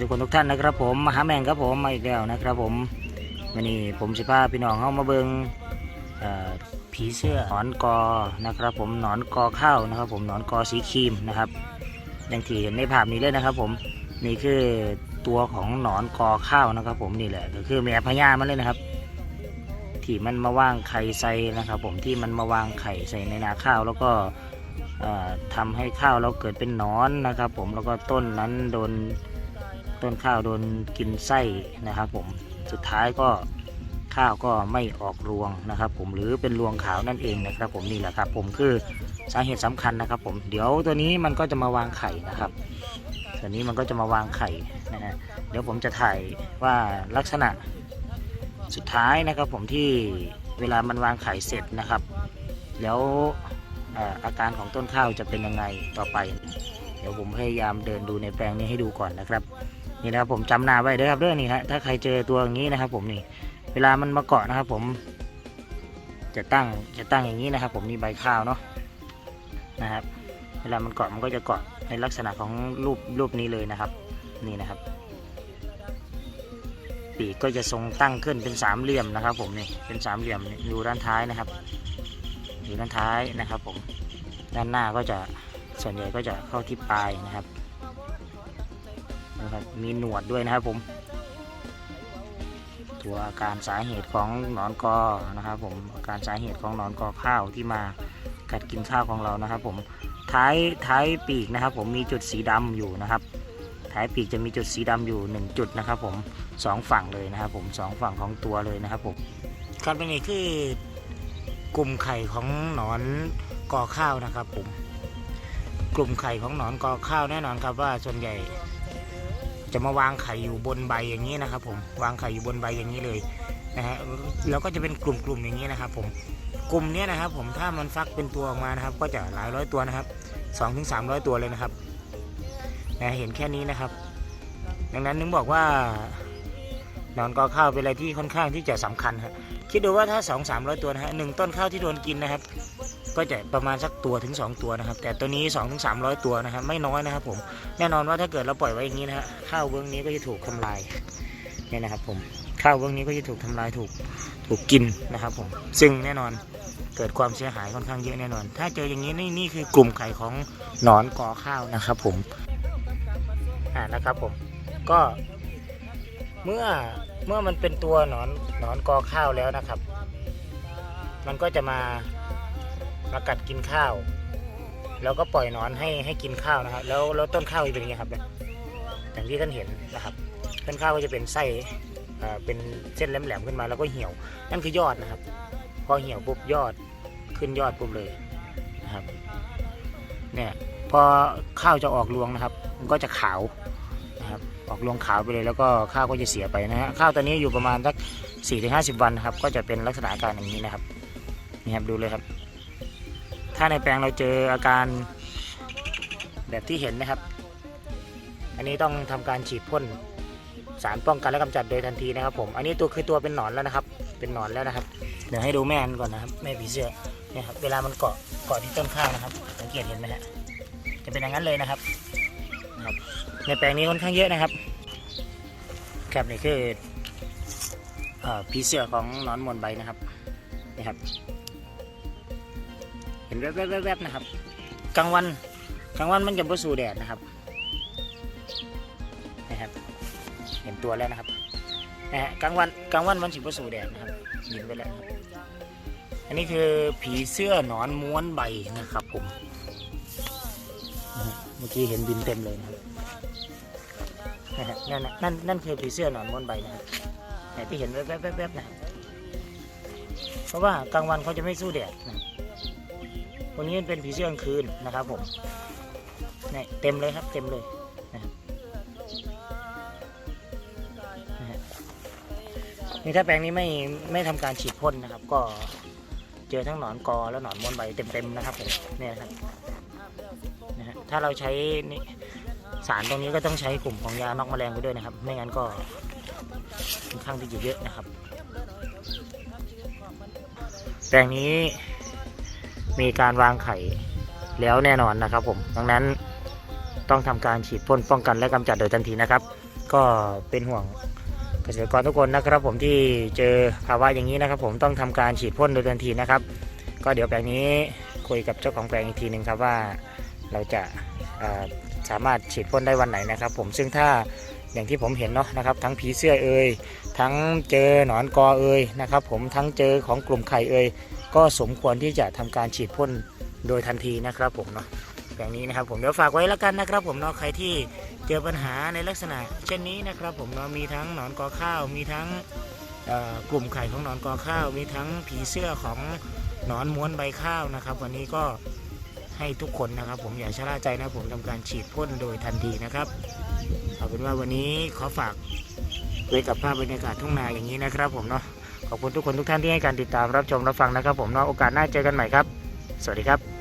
ทุกคนทุกท่านนะครับ ผมมหาแมงครับผมมาอีกแล้วนะครับ ผมวันนี้ผมสิพาพี่น้องเข้ามาเบิงผีเสื้อหนอนกอนะครับ ผมหนอนกอข้าวนะครับ ผมหนอนกอสีครีมนะครับอย่างที่เห็นในภาพนี้เลยนะครับ ผมนี่คือตัวของหนอนกอข้าวนะครับ ผมนี่แหละก็คือแม่พญามันเลยนะครับที่มันมาวางไข่ใส่นะครับ ผมที่มันมาวางไข่ใส่ในนาข้าวแล้วก็ทำให้ข้าวเราเกิดเป็นนอนนะครับ ผมแล้วก็ต้นนั้นโดน ต้นข้าวโดนกินไส้นะครับผมสุดท้ายก็ข้าวก็ไม่ออกรวงนะครับ ผมหรือเป็นรวงขาวนั่นเองนะครับ ผมนี่แหละครับ ผมคือสาเหตุสำคัญนะครับ ผมเดี๋ยวตัวนี้มันก็จะมาวางไข่นะครับตัวนี้มันก็จะมาวางไข่นะฮะเดี๋ยวผมจะถ่ายว่าลักษณะสุดท้ายนะครับ ผมที่เวลามันวางไข่เสร็จนะครับ แล้วอาการของต้นข้าวจะเป็นยังไงต่อไป เดี๋ยวผมพยายามเดินดูในแปลงนี้ให้ดูก่อนนะครับ นี่นะครับผมจำหน้าไว้เด้อครับเรื่องนี้ฮะถ้าใครเจอตัวอย่างนี้นะครับ ผมนี่ เวลามันมาเกาะนะครับ ผม จะตั้งจะตั้งอย่างนี้นะครับ ผมนี่ใบข้าวเนาะนะครับ เวลามันเกาะมันก็จะเกาะในลักษณะของรูปรูปนี้เลยนะครับ นี่นะครับ ปีกก็จะทรงตั้งขึ้นเป็นสามเหลี่ยมนะครับ ผมนี่เป็นสามเหลี่ยมนี่ดูด้านท้ายนะครับดูด้านท้ายนะครับ ผมด้านหน้าก็จะส่วนใหญ่ก็จะเข้าที่ปลายนะครับ นะครับมีหนวดด้วยนะครับผม ตัวอาการสาเหตุของหนอนกอนะครับผมอาการสาเหตุของหนอนกอข้าวที่มากัดกินข้าวของเรานะครับ ผมท้ายท้ายปีกนะครับ ผมมีจุดสีดำอยู่นะครับท้ายปีกจะมีจุดสีดำอยู่หนึ่งจุดนะครับ ผมสองฝั่งเลยนะครับ ผมสองฝั่งของตัวเลยนะครับผมครับเป็นนี่คือกลุ่มไข่ของหนอนกอข้าวนะครับ ผม กลุ่มไข่ของหนอนกอข้าวแน่นอนครับว่าส่วนใหญ่ จะมาวางไข่อยู่บนใบอย่างนี้นะครับ ผมวางไข่อยู่บนใบอย่างนี้เลยนะฮะแล้วก็จะเป็นกลุ่มๆอย่างนี้นะครับ ผมกลุ่มนี้นะครับ ผมถ้ามันฟักเป็นตัวออกมานะครับ ก็จะหลายร้อยตัวนะครับสองถึงสามร้อยตัวเลยนะครับนะเห็นแค่นี้นะครับ ดังนั้นนึกบอกว่านอนกอข้าวเป็นอะไรที่ค่อนข้างที่จะสำคัญครับคิดดูว่าถ้าสองสามร้อยตัวนะฮะหนึ่งต้นข้าวที่โดนกินนะครับ ก็จะประมาณสักตัวถึง 2 ตัวนะครับ แต่ตัวนี้2อถึงสามตัวนะครับ ไม่น้อยนะครับผม แน่นอนว่าถ้าเกิดเราปล่อยไว้อย่างนี้นะฮะข้าวเบื้องนี้ก็จะถูกทำลายเนี่ยนะครับผมข้าวเบื้องนี้ก็จะถูกทำลายถูกถูกกินนะครับผมซึ่งแน่นอนเกิดความเสียหายค่อนข้างเยอะแน่นอน ถ้าเจออย่างนี้นี่นี่คือกลุ่มไข่ของหนอนกอข้าวนะครับผมอ่านะครับผมก็เมื่อเมื่อมันเป็นตัวหนอนหนอนกอข้าวแล้วนะครับ มันก็จะมา มากัดกินข้าว แล้วก็ปล่อยนอนให้ให้กินข้าวนะครับ แล้วแล้วต้นข้าวจะเป็นยังไงครับเนี่ยอย่างที่ท่านเห็นนะครับ ต้นข้าวก็จะเป็นไส้เอ่เป็นเส้นแหลมๆขึ้นมาแล้วก็เหี่ยว นั่นคือยอดนะครับ พอเหี่ยวปุ๊บยอดขึ้นยอดปุ๊บเลยนะครับ เนี่ยพอข้าวจะออกรวงนะครับ มันก็จะขาวนะครับ ออกรวงขาวไปเลยแล้วก็ข้าวก็จะเสียไปนะฮะข้าวตัวนี้อยู่ประมาณสักสี่ถึงห้าสิบวันครับ ก็จะเป็นลักษณะการอย่างนี้นะครับนี่ครับดูเลยครับ ถ้าในแปลงเราเจออาการแบบที่เห็นนะครับ อันนี้ต้องทำการฉีดพ่นสารป้องกันและกำจัดโดยทันทีนะครับ ผม อันนี้ตัวคือตัวเป็นหนอนแล้วนะครับ เป็นหนอนแล้วนะครับ เดี๋ยวให้ดูแม่มันก่อนนะครับ แม่ผีเสื้อเนี่ยครับ เวลามันเกาะ เกาะที่ต้นข้าวนะครับ สังเกตเห็นไหมฮะ จะเป็นอย่างนั้นเลยนะครับนะครับ ในแปลงนี้ค่อนข้างเยอะนะครับ ครับนี่คืออผีเสื้อของหนอนมวนใบนะครับ นี่ครับ แวบๆๆนะครับกลางวันกลางวันมันจะบ่สู่แดดนะครับนะครับ เห็นตัวแล้วนะครับนะฮะกลางวันกลางวันมันสิบ่สู่แดดนะครับเห็นไปแล้วครับอันนี้คือผีเสื้อหนอนม้วนใบนะครับผมเมื่อกี้เห็นบินเต็มเลยนะครับนั่นนั่นนั่นคือผีเสื้อหนอนม้วนใบนะครับแต่ที่เห็นแวบๆๆนะเพราะว่ากลางวันเขาจะไม่สู้แดดนะ ครับวันนี้เป็นผีเสื้อกลางคืนนะครับผมนี่เต็มเลยครับเต็มเลยนะครับนี่ถ้าแปลงนี้ไม่ไม่ทำการฉีดพ่นนะครับ ก็เจอทั้งหนอนกอและหนอนม้วนใบเต็มๆนะครับผมเนี่ยนะครับนะฮะถ้าเราใช้นี่สารตรงนี้ก็ต้องใช้กลุ่มของยานอกแมลงไปด้วยนะครับ ไม่งั้นก็ค่อนข้างที่จะเยอะนะครับ แปลงนี้ มีการวางไข่แล้วแน่นอนนะครับ ผมดังนั้นต้องทำการฉีดพ่นป้องกันและกำจัดโดยทันทีนะครับ ก็เป็นห่วงเกษตรกรทุกคนนะครับ ผมที่เจอภาวะอย่างนี้นะครับ ผมต้องทำการฉีดพ่นโดยทันทีนะครับ ก็เดี๋ยวแปลงนี้คุยกับเจ้าของแปลงอีกทีหนึ่งครับว่าเราจะสามารถฉีดพ่นได้วันไหนนะครับ ผมซึ่งถ้าอย่างที่ผมเห็นเนาะนะครับ ทั้งผีเสื้อเอ่ยทั้งเจอหนอนกอเอ่ยนะครับ ผมทั้งเจอของกลุ่มไข่เอ่ย ก็สมควรที่จะทำการฉีดพ่นโดยทันทีนะครับผมเนาะแปลงนี้นะครับผมเดี๋ยวฝากไว้แล้วกันนะครับ ผมเนาะใครที่เจอปัญหาในลักษณะ เช่นนี้นะครับ ผมเนาะมีทั้งหนอนกอข้าว มีทั้งกลุ่มไข่ของหนอนกอข้าว มีทั้งผีเสื้อของหนอนม้วนใบข้าวนะครับ วันนี้ก็ให้ทุกคนนะครับ ผมอย่าชะล่าใจนะผมทำการฉีดพ่นโดยทันทีนะครับเอาเป็นว่าวันนี้ขอฝากไว้กับภาพบรรยากาศทุ่งนาอย่างนี้นะครับ ผมเนาะ ขอบคุณทุกคนทุกท่านที่ให้การติดตามรับชมรับฟังนะครับ ผมเนาะโอกาสหน้าเจอกันใหม่ครับ สวัสดีครับ